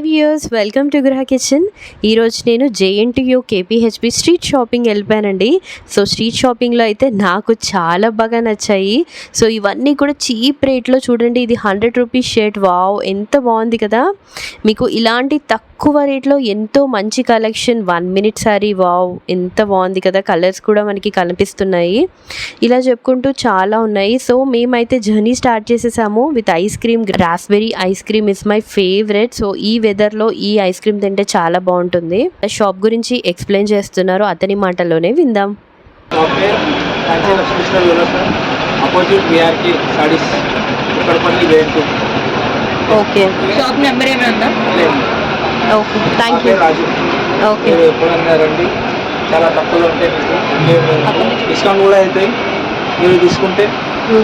Hi viewers welcome to Griha kitchen ఈరోజు నేను JNTU KPHB street shopping వెళ్ళిపోయానండి. So street షాపింగ్లో అయితే నాకు చాలా బాగా నచ్చాయి. సో ఇవన్నీ కూడా చీప్ రేట్లో చూడండి. ఇది హండ్రెడ్ రూపీస్ షర్ట్. వావ్ ఎంత బాగుంది కదా. మీకు ఇలాంటి తక్కువ రేట్లో ఎంతో మంచి collection. One minute sorry. Wow! ఎంత బాగుంది కదా! కలర్స్ కూడా మనకి కనిపిస్తున్నాయి. ఇలా చెప్పుకుంటూ చాలా ఉన్నాయి. సో మేమైతే జర్నీ స్టార్ట్ చేసేసాము. With ice cream. Raspberry ice cream is my favourite. So ఈ వెదర్లో ఈ ఐస్ క్రీమ్ తింటే చాలా బాగుంటుంది. షాప్ గురించి ఎక్స్ప్లెయిన్ చేస్తున్నారు అతని మాటల్లోనే విందాం. Opposite saris okay. Shop number ఏమైనా ఉందా? లేదు. ఓకే. Thank you okay. ఎప్పుడన్నా రండి. చాలా తక్కువలో ఉంటాయి మీకు. డిస్కౌంట్ కూడా అవుతాయి మీరు తీసుకుంటే.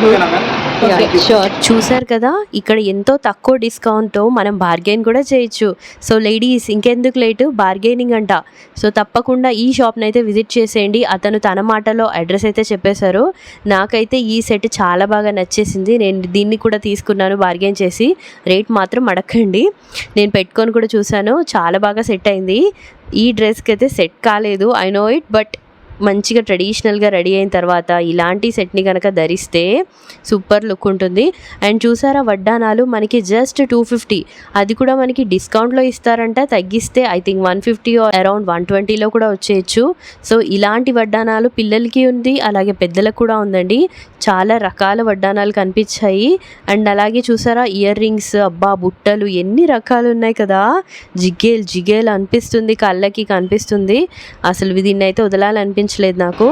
ఓకేనా మ్యామ్. షూర్ చూసారు కదా ఇక్కడ ఎంతో తక్కువ డిస్కౌంట్ మనం బార్గెన్ కూడా చేయొచ్చు. సో లేడీస్ ఇంకెందుకు లేటు? బార్గెనింగ్ అంట. సో తప్పకుండా ఈ షాప్ని అయితే విజిట్ చేసేయండి. అతను తన మాటలో అడ్రస్ అయితే చెప్పేశారు. నాకైతే ఈ సెట్ చాలా బాగా నచ్చేసింది. నేను దీన్ని కూడా తీసుకున్నాను బార్గెన్ చేసి. రేట్ మాత్రం అడగండి నేను పెట్టుకొని కూడా చూశాను. చాలా బాగా సెట్ అయింది. ఈ డ్రెస్కి అయితే సెట్ కాలేదు. ఐ నో ఇట్ బట్ మంచిగా ట్రెడిషనల్గా రెడీ అయిన తర్వాత ఇలాంటి సెట్ని కనుక ధరిస్తే సూపర్ లుక్ ఉంటుంది. అండ్ చూసారా వడ్డానాలు మనకి జస్ట్ టూ ఫిఫ్టీ. అది కూడా మనకి డిస్కౌంట్లో ఇస్తారంట. తగ్గిస్తే I think one fifty around one ట్వంటీలో కూడా వచ్చేయచ్చు. సో ఇలాంటి వడ్డానాలు పిల్లలకి ఉంది అలాగే పెద్దలకు కూడా ఉందండి. చాలా రకాల వడ్డానాలు కనిపించాయి. అండ్ అలాగే చూసారా ఇయర్ రింగ్స్ అబ్బా బుట్టలు ఎన్ని రకాలు ఉన్నాయి కదా. జిగేల్ జిగేల్ అనిపిస్తుంది కళ్ళకి కనిపిస్తుంది. అసలు దీన్ని అయితే అనిపించలేదు నాకు.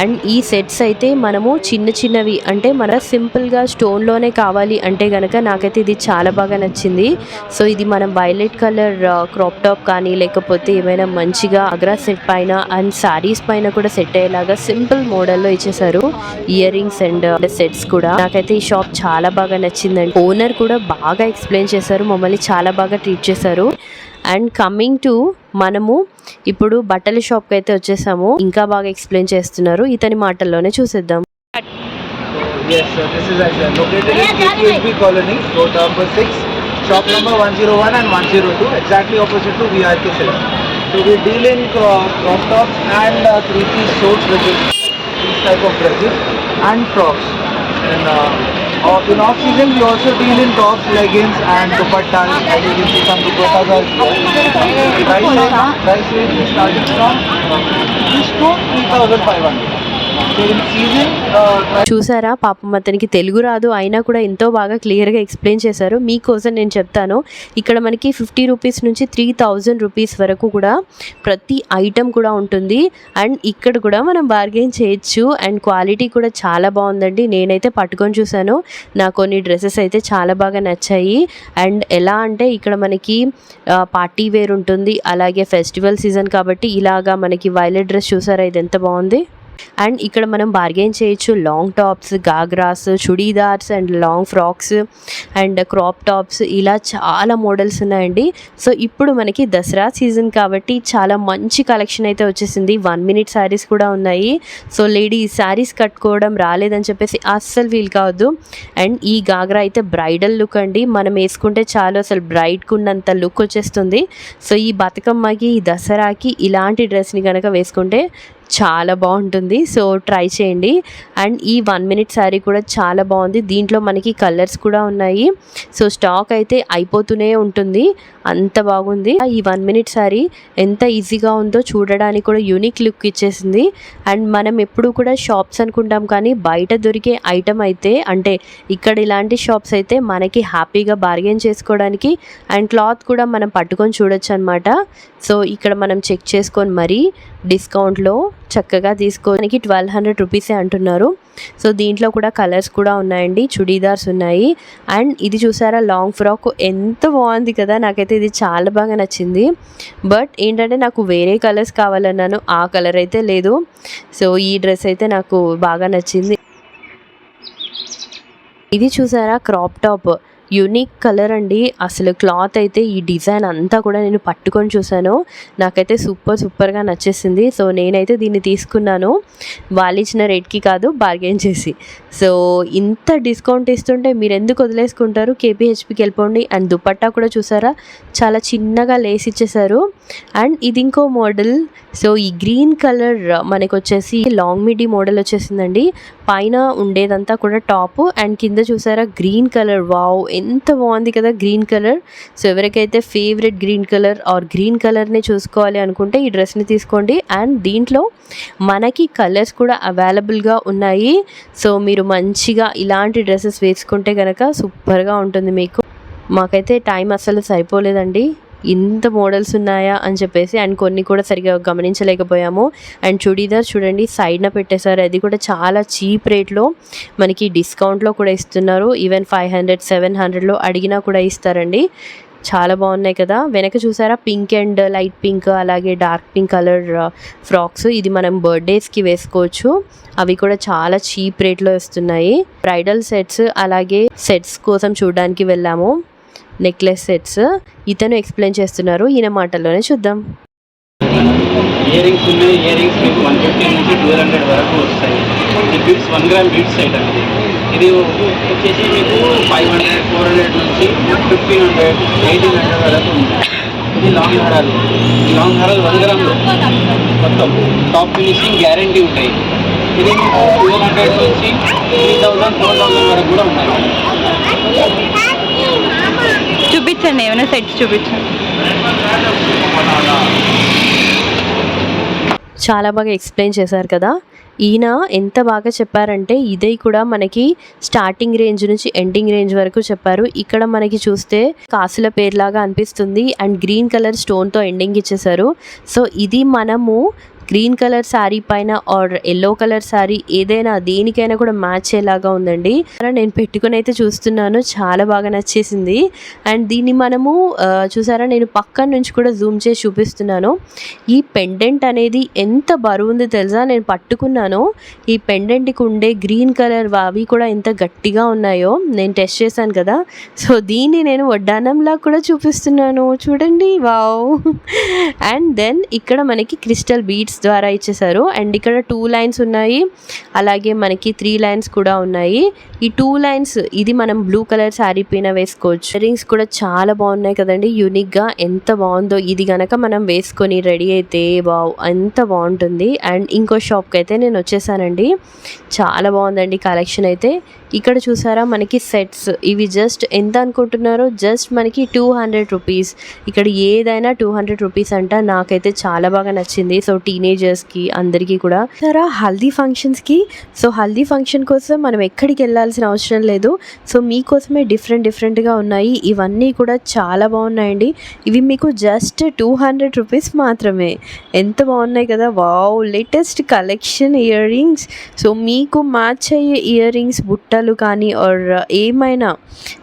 అండ్ ఈ సెట్స్ అయితే మనము చిన్న చిన్నవి అంటే మన సింపుల్గా స్టోన్లోనే కావాలి అంటే కనుక నాకైతే ఇది చాలా బాగా నచ్చింది. సో ఇది మనం వైలెట్ కలర్ క్రాప్ టాప్ కానీ లేకపోతే ఏమైనా మంచిగా అగ్రా సెట్ పైన అండ్ శారీస్ పైన కూడా సెట్ అయ్యేలాగా సింపుల్ మోడల్లో ఇచ్చేసారు. ఇయర్ రింగ్స్ అండ్ సెట్స్ కూడా. నాకైతే ఈ షాప్ చాలా బాగా నచ్చిందండి ఓనర్ కూడా బాగా ఎక్స్ప్లెయిన్ చేశారు. మమ్మల్ని చాలా బాగా ట్రీట్ చేశారు. అండ్ కమింగ్ టు మనము ఇప్పుడు బట్టల షాప్కి అయితే వచ్చేసాము. ఇంకా బాగా ఎక్స్ప్లెయిన్ చేస్తున్నారు. ఇతని మాటల్లోనే చూసేద్దాం. Shop number one zero one and one zero two exactly opposite to VRK cell so we deal in crop tops and three piece shorts Brazil type of Brazil and frocks and uh, in off-season, we also deal in tops, leggings, and dupattas. As you can see, some dupattas are here. Price range, price range is from uh, rupees to 3,500. చూసారా? పాపం అతనికి తెలుగు రాదు. అయినా కూడా ఎంతో బాగా క్లియర్గా explain చేశారు. మీకోసం నేను చెప్తాను. ఇక్కడ మనకి ఫిఫ్టీ రూపీస్ నుంచి త్రీ థౌజండ్ రూపీస్ వరకు కూడా ప్రతి ఐటెం కూడా ఉంటుంది. అండ్ ఇక్కడ కూడా మనం బార్గెన్ చేయొచ్చు. అండ్ క్వాలిటీ కూడా చాలా బాగుందండి. నేనైతే పట్టుకొని చూశాను. నాకు కొన్ని డ్రెస్సెస్ అయితే చాలా బాగా నచ్చాయి. అండ్ ఎలా అంటే ఇక్కడ మనకి పార్టీ వేర్ ఉంటుంది. అలాగే ఫెస్టివల్ సీజన్ కాబట్టి ఇలాగా మనకి వైలెట్ డ్రెస్ చూసారా? ఇది ఎంత బాగుంది. అండ్ ఇక్కడ మనం బార్గెన్ చేయొచ్చు. Long tops ghagras churidars and long frocks and crop tops ఇలా చాలా మోడల్స్ ఉన్నాయండి. సో ఇప్పుడు మనకి దసరా సీజన్ కాబట్టి చాలా మంచి కలెక్షన్ అయితే వచ్చేసింది. వన్ మినిట్ శారీస్ కూడా ఉన్నాయి. సో లేడీస్ శారీస్ కట్టుకోవడం రాలేదని చెప్పేసి అస్సలు ఫీల్ కావద్దు. అండ్ ఈ గాగ్రా అయితే బ్రైడల్ లుక్ అండి. మనం వేసుకుంటే చాలు అసలు బ్రైడ్కి ఉన్నంత లుక్ వచ్చేస్తుంది. సో ఈ బతుకమ్మకి ఈ దసరాకి ఇలాంటి డ్రెస్ని కనుక వేసుకుంటే చాలా బాగుంటుంది. సో ట్రై చేయండి. అండ్ ఈ వన్ మినిట్ శారీ కూడా చాలా బాగుంది. దీంట్లో మనకి కలర్స్ కూడా ఉన్నాయి. సో స్టాక్ అయితే అయిపోతూనే ఉంటుంది. అంత బాగుంది. ఈ వన్ మినిట్ శారీ ఎంత ఈజీగా ఉందో చూడడానికి కూడా యూనిక్ లుక్ ఇచ్చేసింది. అండ్ మనం ఎప్పుడు కూడా షాప్స్ అనుకుంటాం కానీ బయట దొరికే ఐటమ్ అయితే అంటే ఇక్కడ ఇలాంటి షాప్స్ అయితే మనకి హ్యాపీగా బార్గెన్ చేసుకోవడానికి అండ్ క్లాత్ కూడా మనం పట్టుకొని చూడొచ్చు అనమాట సో ఇక్కడ మనం చెక్ చేసుకొని మరీ డిస్కౌంట్లో చక్కగా తీసుకోవడానికి ట్వెల్వ్ హండ్రెడ్ రూపీసే అంటున్నారు. సో దీంట్లో కూడా కలర్స్ కూడా ఉన్నాయండి చుడీదార్స్ ఉన్నాయి. అండ్ ఇది చూసారా లాంగ్ ఫ్రాక్ ఎంత బాగుంది కదా నాకైతే ఇది చాలా బాగా నచ్చింది. బట్ ఏంటంటే నాకు వేరే కలర్స్ కావాలన్నాను ఆ కలర్ అయితే లేదు. సో ఈ డ్రెస్ అయితే నాకు బాగా నచ్చింది. ఇది చూసారా? Crop top. యునిక్ కలర్ అండి. అసలు క్లాత్ అయితే ఈ డిజైన్ అంతా కూడా నేను పట్టుకొని చూశాను. నాకైతే సూపర్ సూపర్గా నచ్చేసింది. సో నేనైతే దీన్ని తీసుకున్నాను. వాళ్ళు ఇచ్చిన రేట్కి కాదు బార్గెన్ చేసి. సో ఇంత డిస్కౌంట్ ఇస్తుంటే మీరు ఎందుకు వదిలేసుకుంటారు కేపీహెచ్పికి వెళ్ళిపోండి. అండ్ దుపట్టా కూడా చూసారా? చాలా చిన్నగా లేస్ ఇచ్చేసారు అండ్ ఇది ఇంకో మోడల్. సో ఈ గ్రీన్ కలర్ మనకు వచ్చేసి లాంగ్ మిడీ మోడల్ వచ్చేసిందండి. పైన ఉండేదంతా కూడా టాప్. అండ్ కింద చూసారా? Green colour. వావ్! ఎంత బాగుంది కదా గ్రీన్ కలర్. సో ఎవరికైతే favourite green colour or green కలర్ని చూసుకోవాలి అనుకుంటే ఈ డ్రెస్ని తీసుకోండి. అండ్ దీంట్లో మనకి కలర్స్ కూడా అవైలబుల్గా ఉన్నాయి. సో మీరు మంచిగా ఇలాంటి డ్రెస్సెస్ వేసుకుంటే కనుక సూపర్గా ఉంటుంది మీకు. మాకైతే టైం అసలు సరిపోలేదండి. ఇంత మోడల్స్ ఉన్నాయా అని చెప్పేసి అండ్ కొన్ని కూడా సరిగా గమనించలేకపోయాము. అండ్ చుడీదార్ చూడండి సైడ్న పెట్టేశారు. అది కూడా చాలా చీప్ రేట్లో మనకి డిస్కౌంట్లో కూడా ఇస్తున్నారు. ఈవెన్ ఫైవ్ హండ్రెడ్ సెవెన్ హండ్రెడ్లో అడిగినా కూడా ఇస్తారండి. చాలా బాగున్నాయి కదా. వెనక చూసారా? పింక్ అండ్ లైట్ పింక్ అలాగే డార్క్ పింక్ కలర్ ఫ్రాక్స్. ఇది మనం బర్త్డేస్కి వేసుకోవచ్చు. అవి కూడా చాలా చీప్ రేట్లో వస్తున్నాయి. బ్రైడల్ సెట్స్ అలాగే సెట్స్ కోసం చూడడానికి వెళ్ళాము. Necklace sets. ఇతను ఎక్స్ప్లెయిన్ చేస్తున్నారు. ఈయన మాటల్లోనే చూద్దాం. ఇయర్ రింగ్స్ ఉన్నాయి ఇయర్ రింగ్స్ మీకు వన్ ఫిఫ్టీ నుంచి టూ హండ్రెడ్ వరకు వస్తాయి. ఈ bits one gram bits item ఇది. ఇది వచ్చేసి మీకు ఫైవ్ హండ్రెడ్ ఫోర్ హండ్రెడ్ నుంచి ఫిఫ్టీన్ హండ్రెడ్ ఎయిటీన్ హండ్రెడ్ వరకు ఉంది. ఇది లాంగ్ హారాలు ఈ లాంగ్ హారాలు వన్ గ్రామ్ మొత్తం. టాప్ ఫినిషింగ్ గ్యారంటీ ఉంటాయి. ఇది మీకు ట్వెల్వ్ హండ్రెడ్ నుంచి త్రీ థౌజండ్ ఫోర్ థౌజండ్ వరకు కూడా ఉన్నాయి. చూపించండి ఏమైనా సెట్స్ చూపించండి. చాలా బాగా ఎక్స్ప్లెయిన్ చేశారు కదా. ఈయన ఎంత బాగా చెప్పారంటే ఇదే కూడా మనకి స్టార్టింగ్ రేంజ్ నుంచి ఎండింగ్ రేంజ్ వరకు చెప్పారు. ఇక్కడ మనకి చూస్తే కాసుల పేర్లాగా అనిపిస్తుంది. అండ్ గ్రీన్ కలర్ స్టోన్తో ఎండింగ్ ఇచ్చేసారు సో ఇది మనము గ్రీన్ కలర్ శారీ పైన ఆర్ ఎల్లో కలర్ శారీ ఏదైనా దేనికైనా కూడా మ్యాచ్ అయ్యేలాగా ఉందండి. నేను పెట్టుకుని అయితే చూస్తున్నాను. చాలా బాగా నచ్చేసింది. అండ్ దీన్ని మనము చూసారా? నేను పక్కన నుంచి కూడా జూమ్ చేసి చూపిస్తున్నాను. ఈ పెండెంట్ అనేది ఎంత బరువు ఉంది తెలుసా? నేను పట్టుకున్నాను. ఈ పెండెంట్కి ఉండే గ్రీన్ కలర్ అవి కూడా ఎంత గట్టిగా ఉన్నాయో నేను టెస్ట్ చేశాను కదా. సో దీన్ని నేను వడ్డానంలా కూడా చూపిస్తున్నాను. చూడండి. వావ్. అండ్ దెన్ ఇక్కడ మనకి క్రిస్టల్ బీడ్స్ ద్వారా ఇచ్చేసారు అండ్ ఇక్కడ టూ లైన్స్ ఉన్నాయి. అలాగే మనకి త్రీ లైన్స్ కూడా ఉన్నాయి. ఈ టూ లైన్స్ ఇది మనం బ్లూ కలర్ శారీ పైన వేసుకోవచ్చు. రింగ్స్ కూడా చాలా బాగున్నాయి కదండి. యూనిక్గా ఎంత బాగుందో ఇది గనక మనం వేసుకొని రెడీ అయితే వావ్ ఎంత బాగుంటుంది. అండ్ ఇంకో షాప్కి అయితే నేను వచ్చేసానండి. చాలా బాగుందండి కలెక్షన్ అయితే. ఇక్కడ చూసారా మనకి సెట్స్. ఇవి జస్ట్ ఎంత అనుకుంటున్నారో జస్ట్ మనకి టూ హండ్రెడ్ రూపీస్. ఇక్కడ ఏదైనా టూ హండ్రెడ్ రూపీస్ అంట. నాకైతే చాలా బాగా నచ్చింది. సో టీనేజర్స్కి అందరికీ కూడా. సరే హల్దీ ఫంక్షన్స్కి సో హల్దీ ఫంక్షన్ కోసం మనం ఎక్కడికి వెళ్ళాల్సిన అవసరం లేదు. సో మీకోసమే డిఫరెంట్ డిఫరెంట్గా ఉన్నాయి. ఇవన్నీ కూడా చాలా బాగున్నాయండి. ఇవి మీకు జస్ట్ టూ హండ్రెడ్ రూపీస్ మాత్రమే. ఎంత బాగున్నాయి కదా? Wow latest collection earrings so మీకు మ్యాచ్ అయ్యే ఇయర్ రింగ్స్ బుట్టలు కానీ ఆర్ ఏమైనా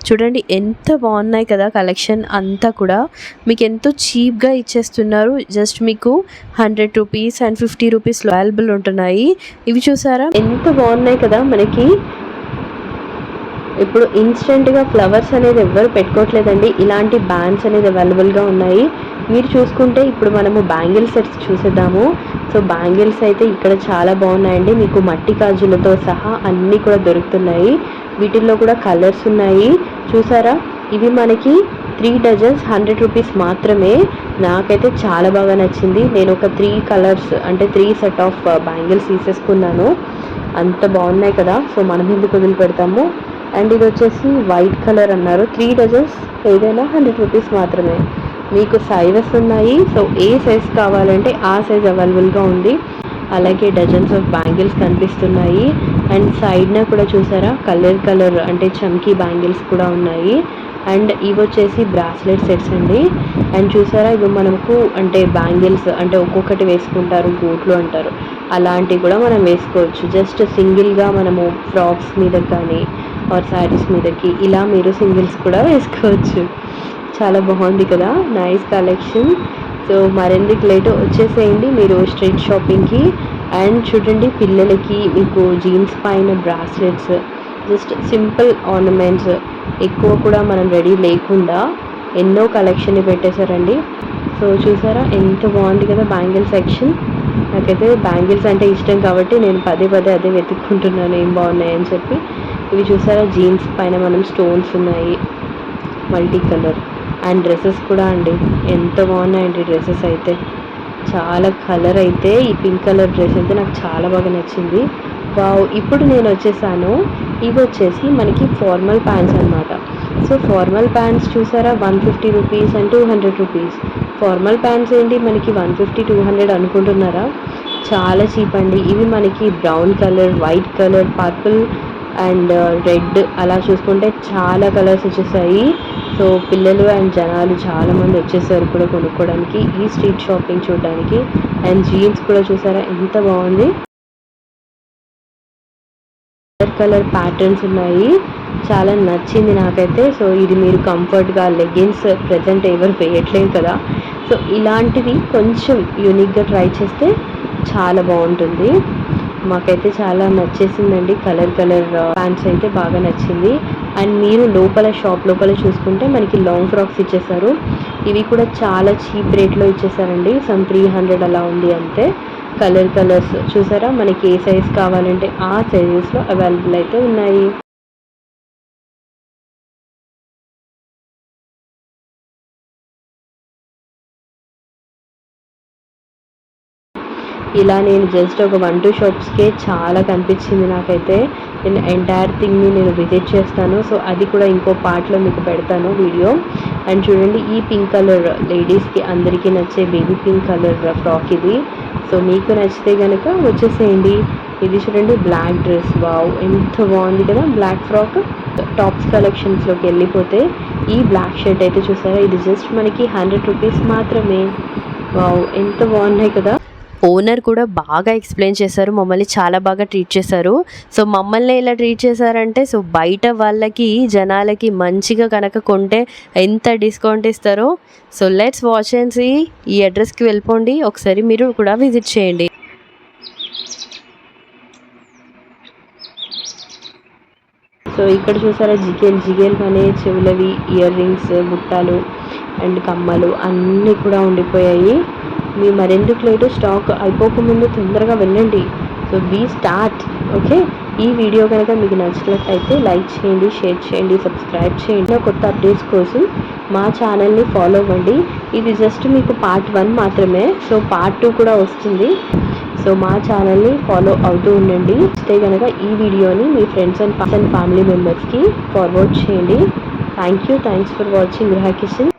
చూడండి ఎంత బాగున్నాయి కదా కలెక్షన్ అంతా కూడా. మీకు ఎంతో చీప్గా ఇచ్చేస్తున్నారు. జస్ట్ మీకు హండ్రెడ్ రూపీస్ అండ్ ఫిఫ్టీ రూపీస్లో అవైలబుల్ ఉంటున్నాయి. ఇవి చూసారా? ఎంత బాగున్నాయి కదా మనకి. ఇప్పుడు ఇన్స్టెంట్గా ఫ్లవర్స్ అనేది ఎవ్వరు పెట్టుకోవట్లేదండి. ఇలాంటి బ్యాండ్స్ అనేది అవైలబుల్గా ఉన్నాయి. మీరు చూసుకుంటే ఇప్పుడు మనము బ్యాంగిల్ సెట్స్ చూసేద్దాము. సో బ్యాంగిల్స్ అయితే ఇక్కడ చాలా బాగున్నాయండి. మీకు మట్టి కాజులతో సహా అన్నీ కూడా దొరుకుతున్నాయి. వీటిల్లో కూడా కలర్స్ ఉన్నాయి. చూసారా? ఇవి మనకి త్రీ డజన్స్ హండ్రెడ్ రూపీస్ మాత్రమే నాకైతే చాలా బాగా నచ్చింది. నేను ఒక త్రీ కలర్స్ అంటే త్రీ సెట్ ఆఫ్ బ్యాంగిల్స్ తీసేసుకున్నాను అంత బాగున్నాయి కదా. సో మనం ఎందుకు వదిలిపెడతాము? అండ్ ఇది వచ్చేసి వైట్ కలర్ అన్నారు. త్రీ డజన్స్ ఏదైనా హండ్రెడ్ రూపీస్ మాత్రమే. మీకు సైజెస్ ఉన్నాయి. సో ఏ సైజ్ కావాలంటే ఆ సైజ్ అవైలబుల్గా ఉంది. అలాగే డజన్స్ ఆఫ్ బ్యాంగిల్స్ కనిపిస్తున్నాయి. అండ్ సైడ్న కూడా చూసారా? కలర్ కలర్ అంటే చమ్కీ బ్యాంగిల్స్ కూడా ఉన్నాయి. అండ్ ఇవి వచ్చేసి బ్రాస్లెట్ సెట్స్ అండి. అండ్ చూసారా ఇవి మనకు అంటే బ్యాంగిల్స్ అంటే ఒక్కొక్కటి వేసుకుంటారు గోట్లు అంటారు. అలాంటివి కూడా మనం వేసుకోవచ్చు. జస్ట్ సింగిల్గా మనము ఫ్రాక్స్ మీద కానీ ఆర్ శారీస్ మీదకి ఇలా మీరు సింగిల్స్ కూడా వేసుకోవచ్చు. చాలా బాగుంది కదా నైస్ కలెక్షన్. సో మరెందుకు లేట్ వచ్చేసేయండి మీరు స్ట్రీట్ షాపింగ్కి. అండ్ చూడండి పిల్లలకి మీకు జీన్స్ పైన బ్రాస్లెట్స్ జస్ట్ సింపుల్ ఆర్నమెంట్స్. ఎక్కువ కూడా మనం రెడీ లేకుండా ఎన్నో కలెక్షన్ పెట్టేశారండి. సో చూసారా? ఎంత బాగుంది కదా బ్యాంగిల్ సెక్షన్. నాకైతే బ్యాంగిల్స్ అంటే ఇష్టం కాబట్టి నేను పదే పదే అదే వెతుక్కుంటున్నాను ఏం బాగున్నాయని చెప్పి. ఇవి చూసారా? జీన్స్ పైన మనం స్టోన్స్ ఉన్నాయి. Multi colour. అండ్ డ్రెస్సెస్ కూడా అండి. ఎంత బాగున్నాయండి డ్రెస్సెస్ అయితే. చాలా కలర్ అయితే. ఈ పింక్ కలర్ డ్రెస్ అయితే నాకు చాలా బాగా నచ్చింది. వావ్ ఇప్పుడు నేను వచ్చేసాను. ఇవి వచ్చేసి మనకి ఫార్మల్ ప్యాంట్స్ అన్నమాట. సో ఫార్మల్ ప్యాంట్స్ చూసారా? One fifty rupees and two hundred rupees formal pants ఏంటి? మనకి వన్ ఫిఫ్టీ టూ హండ్రెడ్ అనుకుంటున్నారా? చాలా చీప్ అండి. ఇవి మనకి brown colour white colour purple and red అలా చూసుకుంటే చాలా కలర్స్ వచ్చేసాయి. సో పిల్లలు అండ్ జనాలు చాలామంది వచ్చేసారు కూడా కొనుక్కోవడానికి. ఈ స్ట్రీట్ షాపింగ్ చూడడానికి. అండ్ జీన్స్ కూడా చూసారా? ఎంత బాగుంది. కలర్ ప్యాటర్న్స్ ఉన్నాయి. చాలా నచ్చింది నాకైతే. సో ఇది మీరు కంఫర్ట్గా లెగ్గిన్స్ ప్రజెంట్ ఎవరు వేయట్లేదు కదా. సో ఇలాంటివి కొంచెం యూనిక్గా ట్రై చేస్తే చాలా బాగుంటుంది. మాకైతే చాలా నచ్చేసిందండి. కలర్ కలర్ ప్యాంట్స్ అయితే బాగా నచ్చింది. అండ్ మీరు లోపల షాప్ లోపల చూసుకుంటే మనకి లాంగ్ ఫ్రాక్స్ ఇచ్చేసారు ఇవి కూడా చాలా చీప్ రేట్లో ఇచ్చేసారండి సమ్ త్రీ హండ్రెడ్ అలా ఉంది అంతే. కలర్ కలర్స్ చూసారా? మనకి ఏ సైజ్ కావాలంటే ఆ సైజెస్లో అవైలబుల్ అయితే ఉన్నాయి. ఇలా నేను జస్ట్ ఒక వన్ టూ షాప్స్కే చాలా కనిపించింది నాకైతే. నేను ఎంటైర్ థింగ్ని నేను విజిట్ చేస్తాను. సో అది కూడా ఇంకో పార్ట్లో మీకు పెడతాను వీడియో అండ్ చూడండి ఈ పింక్ కలర్ లేడీస్కి అందరికీ నచ్చే బేబీ పింక్ కలర్ ఫ్రాక్ ఇది. సో మీకు నచ్చితే కనుక వచ్చేసేయండి. ఇది చూడండి బ్లాక్ డ్రెస్ వావ్ ఎంత బాగుంది కదా. బ్లాక్ ఫ్రాక్ టాప్స్ కలెక్షన్స్లోకి వెళ్ళిపోతే. ఈ బ్లాక్ షర్ట్ అయితే చూసారా? ఇది జస్ట్ మనకి హండ్రెడ్ రూపీస్ మాత్రమే. వావ్ ఎంత బాగున్నాయి కదా. ఓనర్ కూడా బాగా ఎక్స్ప్లెయిన్ చేశారు మమ్మల్ని చాలా బాగా ట్రీట్ చేశారు. సో మమ్మల్ని ఎలా ట్రీట్ చేశారంటే సో బయట వాళ్ళకి జనాలకి మంచిగా కనుక కొంటే ఎంత డిస్కౌంట్ ఇస్తారో so let's watch and see ఈ అడ్రస్కి వెళ్ళిపోండి. ఒకసారి మీరు కూడా విజిట్ చేయండి. సో ఇక్కడ చూసారా జిగేల్ జిగేల్ అనే చెవులవి ఇయర్ రింగ్స్ బుట్టాలు అండ్ కమ్మలు అన్నీ కూడా ఉండిపోయాయి. మీ మరెందుకు లేటు స్టాక్ అయిపోకముందు తొందరగా వెళ్ళండి. So be start okay? ఈ వీడియో కనుక మీకు నచ్చినట్లయితే లైక్ చేయండి షేర్ చేయండి సబ్స్క్రైబ్ చేయండి. కొత్త అప్డేట్స్ కోసం మా ఛానల్ని ఫాలో అవ్వండి. ఇది జస్ట్ మీకు పార్ట్ వన్ మాత్రమే సో పార్ట్ టూ కూడా వస్తుంది. సో మా ఛానల్ని ఫాలో అవుతూ ఉండండి. అయితే కనుక ఈ వీడియోని మీ ఫ్రెండ్స్ అండ్ అండ్ ఫ్యామిలీ మెంబర్స్కి ఫార్వర్డ్ చేయండి. Thank you thanks for watching గృహ కిషన్